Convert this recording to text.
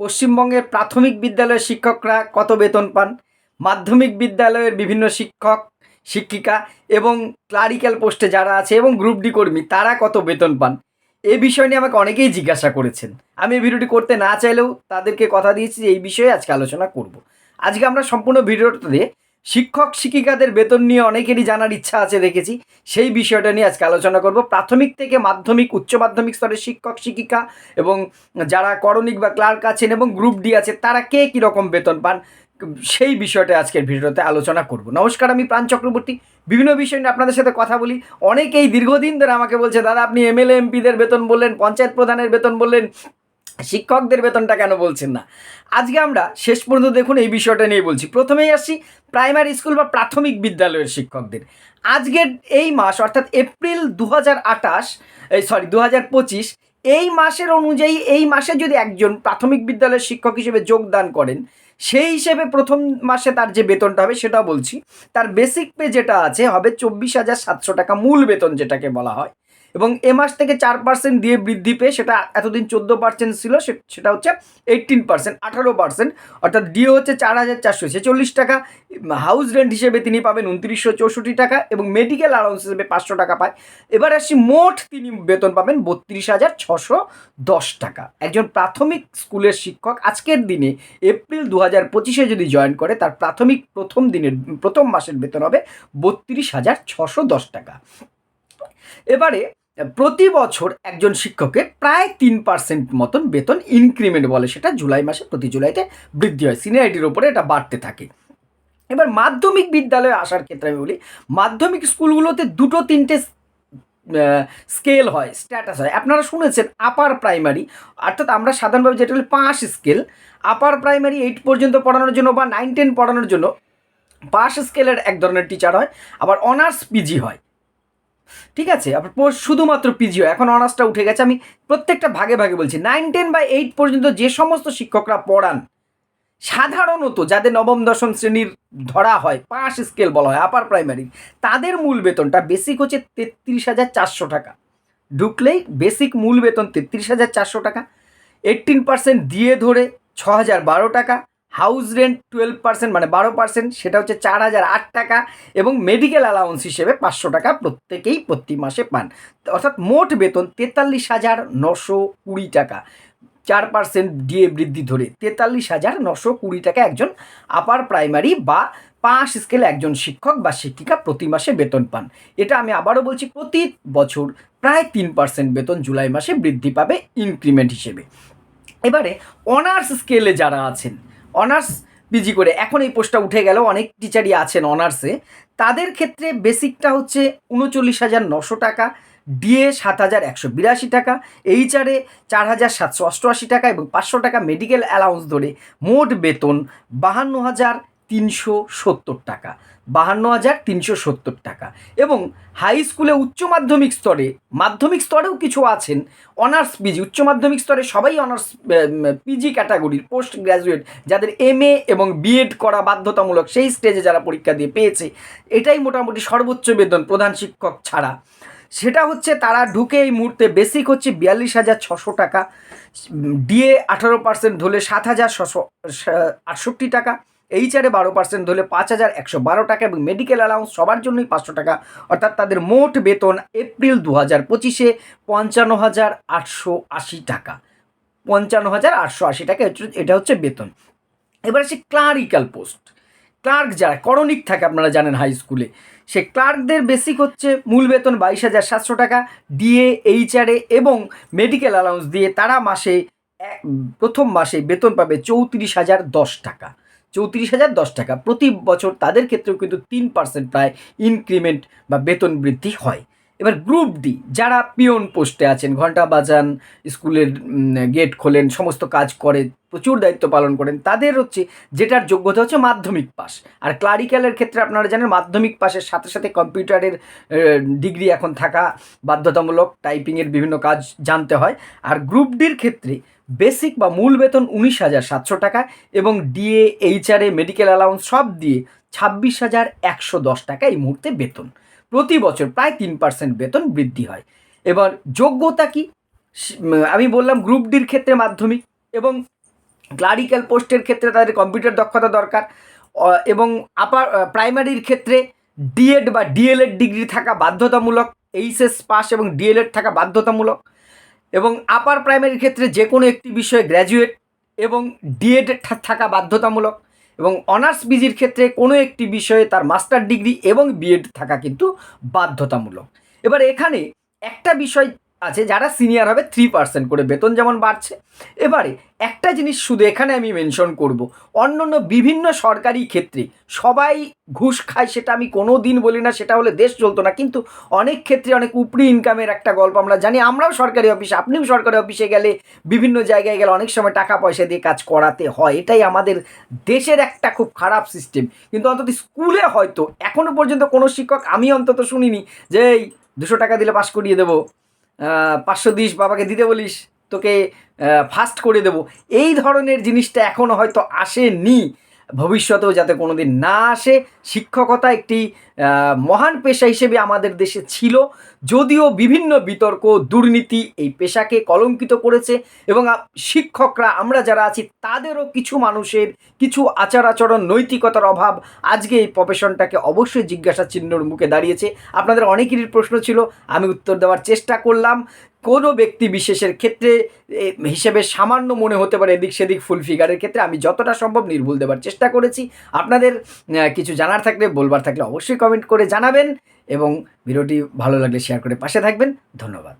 পশ্চিমবঙ্গের প্রাথমিক বিদ্যালয়ের শিক্ষকরা কত বেতন পান? মাধ্যমিক বিদ্যালয়ের বিভিন্ন শিক্ষক, শিক্ষিকা এবং ক্লারিক্যাল পোস্টে যারা আছে এবং গ্রুপ ডি কর্মী, তারা কত বেতন পান? এই বিষয় নিয়ে আমাকে অনেকেই জিজ্ঞাসা করেছেন। আমি এই ভিডিওটি করতে না চাইলেও তাদেরকে কথা দিয়েছি যে এই বিষয়ে আজকে আলোচনা করব। আজকে আমরা সম্পূর্ণ ভিডিওটাতে শিক্ষক শিক্ষিকাদের বেতন নিয়ে অনেকেরই জানার ইচ্ছা আছে, দেখেছি। সেই বিষয়টা নিয়ে আজকে আলোচনা করব। প্রাথমিক থেকে মাধ্যমিক, উচ্চ মাধ্যমিক স্তরের শিক্ষক, শিক্ষিকা এবং যারা করণিক বা ক্লার্ক আছেন এবং গ্রুপ ডি আছে, তারা কে কীরকম বেতন পান? সেই বিষয়টা আজকের ভিডিওতে আলোচনা করব। নমস্কার, আমি প্রাণ চক্রবর্তী। বিভিন্ন বিষয় নিয়ে আপনাদের সাথে কথা বলি। অনেকেই দীর্ঘদিন ধরে আমাকে বলছে, দাদা, আপনি এমএলএ, এমপিদের বেতন বললেন, পঞ্চায়েত প্রধানের বেতন বললেন শিক্ষকদের বেতনটা কেন বলছেন না? আজকে আমরা শেষ পর্যন্ত দেখুন এই বিষয়টা নিয়ে বলছি। প্রথমেই আসছি প্রাইমারি স্কুল বা প্রাথমিক বিদ্যালয়ের শিক্ষকদের। আজকের এই মাস, অর্থাৎ এপ্রিল দু হাজার আঠাশ, এই সরি দু পঁচিশ, এই মাসের অনুযায়ী এই মাসে যদি একজন প্রাথমিক বিদ্যালয়ের শিক্ষক হিসেবে যোগদান করেন, সেই হিসেবে প্রথম মাসে তার যে বেতনটা হবে সেটা বলছি। তার বেসিক পে যেটা আছে, হবে চব্বিশ হাজার সাতশো টাকা, মূল বেতন যেটাকে বলা হয়। এবং এ মাস থেকে চার পার্সেন্ট দিয়ে বৃদ্ধি পেয়ে সেটা এতদিন চোদ্দ পার্সেন্ট ছিল সেটা হচ্ছে এইটিন পার্সেন্ট আঠারো পার্সেন্ট অর্থাৎ ডিও হচ্ছে চার হাজার চারশো ছেচল্লিশ টাকা। হাউস রেন্ট হিসেবে তিনি পাবেন উনত্রিশশো চৌষট্টি টাকা এবং মেডিকেল অ্যালাউন্স হিসেবে পাঁচশো টাকা পায়। এবার আসছি মোট তিনি বেতন পাবেন বত্রিশ হাজার ছশো দশ টাকা। একজন প্রাথমিক স্কুলের শিক্ষক আজকের দিনে এপ্রিল দু হাজার পঁচিশে যদি জয়েন করে, তার প্রাথমিক প্রথম দিনের, প্রথম মাসের বেতন হবে বত্রিশ হাজার ছশো দশ টাকা। এবারে প্রতি বছর একজন শিক্ষকের প্রায় তিন পার্সেন্ট মতন বেতন ইনক্রিমেন্ট বলে সেটা জুলাই মাসে, প্রতি জুলাইতে বৃদ্ধি হয়। সিনিয়রিটির ওপরে এটা বাড়তে থাকে। এবার মাধ্যমিক বিদ্যালয়ে আসার ক্ষেত্রে আমি বলি, মাধ্যমিক স্কুলগুলোতে দুটো তিনটে স্কেল হয় স্ট্যাটাস হয়। আপনারা শুনেছেন আপার প্রাইমারি অর্থাৎ আমরা সাধারণভাবে যেটা বলি pass scale upper primary eight পর্যন্ত পড়ানোর জন্য বা নাইন টেন পড়ানোর জন্য পাস স্কেলের এক ধরনের টিচার হয়, আবার অনার্স পিজি হয়। ঠিক আছে? আপনার শুধুমাত্র পিজিও এখন অনার্সটা উঠে গেছে। আমি প্রত্যেকটা ভাগে ভাগে বলছি নাইন টেন বা এইট পর্যন্ত যে সমস্ত শিক্ষকরা পড়ান, সাধারণত যাদের নবম, দশম শ্রেণির ধরা হয় পাঁচ স্কেল বলা হয় আপার প্রাইমারি তাদের মূল বেতনটা বেসিক হচ্ছে তেত্রিশ হাজার চারশো টাকা। ঢুকলেই বেসিক মূল বেতন তেত্রিশ হাজার চারশো টাকা এইটিন পার্সেন্ট দিয়ে ধরে ছ হাজার বারো টাকা হাউস রেন্ট টুয়েলভ পার্সেন্ট মানে বারো পার্সেন্ট, সেটা হচ্ছে চার হাজার আট টাকা এবং মেডিকেল অ্যালাউন্স হিসেবে পাঁচশো টাকা প্রত্যেকেই প্রতি মাসে পান। অর্থাৎ মোট বেতন তেতাল্লিশ হাজার নশো কুড়ি টাকা। চার পার্সেন্ট দিয়ে বৃদ্ধি ধরে তেতাল্লিশ হাজার নশো কুড়ি টাকা একজন আপার প্রাইমারি বা পাঁচ স্কেলে একজন শিক্ষক বা শিক্ষিকা প্রতি মাসে বেতন পান। এটা আমি আবারও বলছি, প্রতি বছর প্রায় তিন পার্সেন্ট বেতন জুলাই মাসে বৃদ্ধি পাবে ইনক্রিমেন্ট হিসেবে। এবারে অনার্স স্কেলে যারা আছেন অনার্স পিজি করে। এখন এই পোস্টটা উঠে গেল। অনেক টিচারই আছেন অনার্সে। তাদের ক্ষেত্রে বেসিকটা হচ্ছে উনচল্লিশ হাজার নশো টাকা ডিএ সাত হাজার একশো বিরাশি টাকা এইচআরে চার হাজার সাতশো অষ্টআশি টাকা এবং পাঁচশো টাকা মেডিকেল অ্যালাউন্স ধরে মোট বেতন বাহান্ন হাজার তিনশো সত্তর টাকা, বাহান্ন হাজার তিনশো সত্তর টাকা এবং হাই স্কুলে উচ্চ মাধ্যমিক স্তরে, মাধ্যমিক স্তরেও কিছু আছেন, অনার্স পিজি উচ্চ মাধ্যমিক স্তরে সবাই অনার্স পিজি ক্যাটাগরির পোস্ট গ্র্যাজুয়েট যাদের এম এবং বিএড করা বাধ্যতামূলক সেই স্টেজে যারা পরীক্ষা দিয়ে পেয়েছে, এটাই মোটামুটি সর্বোচ্চ বেতন প্রধান শিক্ষক ছাড়া। সেটা হচ্ছে তারা ঢুকে এই মুহূর্তে বেসিক হচ্ছে বিয়াল্লিশ হাজার ছশো টাকা ডিএ আঠারো পার্সেন্ট ধরলে সাত হাজার ছশো, আটষট্টি টাকা এইচআরে বারো পার্সেন্ট ধরলে পাঁচ হাজার একশো বারো টাকা এবং মেডিকেল অ্যালাউন্স সবার জন্যই পাঁচশো টাকা। অর্থাৎ তাদের মোট বেতন এপ্রিল দু হাজার পঁচিশে পঞ্চান্ন হাজার আটশো আশি টাকা। পঞ্চান্ন হাজার আটশো আশি টাকা এটা হচ্ছে বেতন। এবার আসি ক্লারিক্যাল পোস্ট ক্লার্ক যারা, করণিক থাকে আপনারা জানেন হাই স্কুলে সে ক্লার্কদের বেসিক হচ্ছে মূল বেতন বাইশ হাজার সাতশো টাকা ডিএ এইচআরএ এবং মেডিকেল অ্যালাউন্স দিয়ে তারা মাসে প্রথম মাসে বেতন পাবে চৌত্রিশ হাজার দশ টাকা। চৌত্রিশ হাজার দশ টাকা। প্রতি বছর তাদের ক্ষেত্রেও কিন্তু তিন পার্সেন্ট প্রায় ইনক্রিমেন্ট বা বেতন বৃদ্ধি হয়। এবার গ্রুপ ডি যারা পিয়ন পোস্টে আছেন ঘণ্টা বাজান, স্কুলের গেট খোলেন, সমস্ত কাজ করে, প্রচুর দায়িত্ব পালন করেন, তাদের হচ্ছে যেটার যোগ্যতা হচ্ছে মাধ্যমিক পাস আর ক্লারিক্যালের ক্ষেত্রে আপনারা জানেন, মাধ্যমিক পাসের সাথে সাথে কম্পিউটারের ডিগ্রি এখন থাকা বাধ্যতামূলক টাইপিংয়ের বিভিন্ন কাজ জানতে হয়। আর গ্রুপ ডির ক্ষেত্রে বেসিক বা মূল বেতন উনিশ হাজার সাতশো টাকা এবং ডিএ এইচআরএ মেডিকেল অ্যালাউন্স সব দিয়ে ছাব্বিশ হাজার একশো দশ টাকা এই মুহূর্তে বেতন। প্রতি বছর প্রায় তিন পার্সেন্ট বেতন বৃদ্ধি হয়। এবার যোগ্যতা কি? আমি বললাম গ্রুপ ডির ক্ষেত্রে মাধ্যমিক এবং ক্লারিক্যাল পোস্টের ক্ষেত্রে তাদের কম্পিউটার দক্ষতা দরকার। এবং আপার প্রাইমারির ক্ষেত্রে ডিএড বা ডিএলএড ডিগ্রি থাকা বাধ্যতামূলক এইচএস পাস এবং ডিএলএড থাকা বাধ্যতামূলক। এবং আপার প্রাইমারির ক্ষেত্রে যে কোনো একটি বিষয়ে গ্র্যাজুয়েট এবং ডিএড থাকা বাধ্যতামূলক। এবং অনার্স বিজির ক্ষেত্রে কোনো একটি বিষয়ে তার মাস্টার ডিগ্রি এবং বিএড থাকা কিন্তু বাধ্যতামূলক। এবার এখানে একটা বিষয় আছে, যারা সিনিয়র হবে থ্রি পার্সেন্ট করে বেতন যেমন বাড়ছে। এবারে একটা জিনিস শুধু এখানে আমি মেনশন করব। অন্য অন্য বিভিন্ন সরকারি ক্ষেত্রে সবাই ঘুষ খায় সেটা আমি কোনো দিন বলি না, সেটা হলে দেশ চলতো না। কিন্তু অনেক ক্ষেত্রে অনেক উপরি ইনকামের একটা গল্প আমরা জানি। আমরাও সরকারি অফিসে আপনিও সরকারি অফিসে গেলে বিভিন্ন জায়গায় গেলে অনেক সময় টাকা পয়সা দিয়ে কাজ করাতে হয়। এটাই আমাদের দেশের একটা খুব খারাপ সিস্টেম কিন্তু অন্তত স্কুলে হয়তো এখনও পর্যন্ত কোনো শিক্ষক, আমি অন্তত শুনিনি যে এই দুশো টাকা দিলে পাস করিয়ে দেবো। পাঁচশো দিস বাবাকে দিতে বলিস, তোকে ফাস্ট করে দেব। এই ধরনের জিনিসটা এখনও হয়তো আসেনি। ভবিষ্যতেও যাতে কোনো দিন না আসে। শিক্ষকতা একটি মহান পেশা হিসেবে আমাদের দেশে ছিল। যদিও বিভিন্ন বিতর্ক, দুর্নীতি এই পেশাকে কলঙ্কিত করেছে এবং শিক্ষকরা আমরা যারা আছি তাদেরও কিছু মানুষের কিছু আচার আচরণ নৈতিকতার অভাব আজকে এই প্রফেশনটাকে অবশ্যই জিজ্ঞাসা চিহ্নর মুখে দাঁড়িয়েছে। আপনাদের অনেকেরই প্রশ্ন ছিল, আমি উত্তর দেওয়ার চেষ্টা করলাম। কোনো ব্যক্তি বিশেষের ক্ষেত্রে হিসেবে সামান্য মনে হতে পারে এদিক সেদিক ফুল ফিগারের ক্ষেত্রে আমি যতটা সম্ভব নির্ভুল দেবার চেষ্টা করেছি। আপনাদের কিছু জানার থাকলে, বলবার থাকলে অবশ্যই কমেন্ট করে জানাবেন এবং ভিডিওটি ভালো লাগলে শেয়ার করে পাশে থাকবেন। ধন্যবাদ।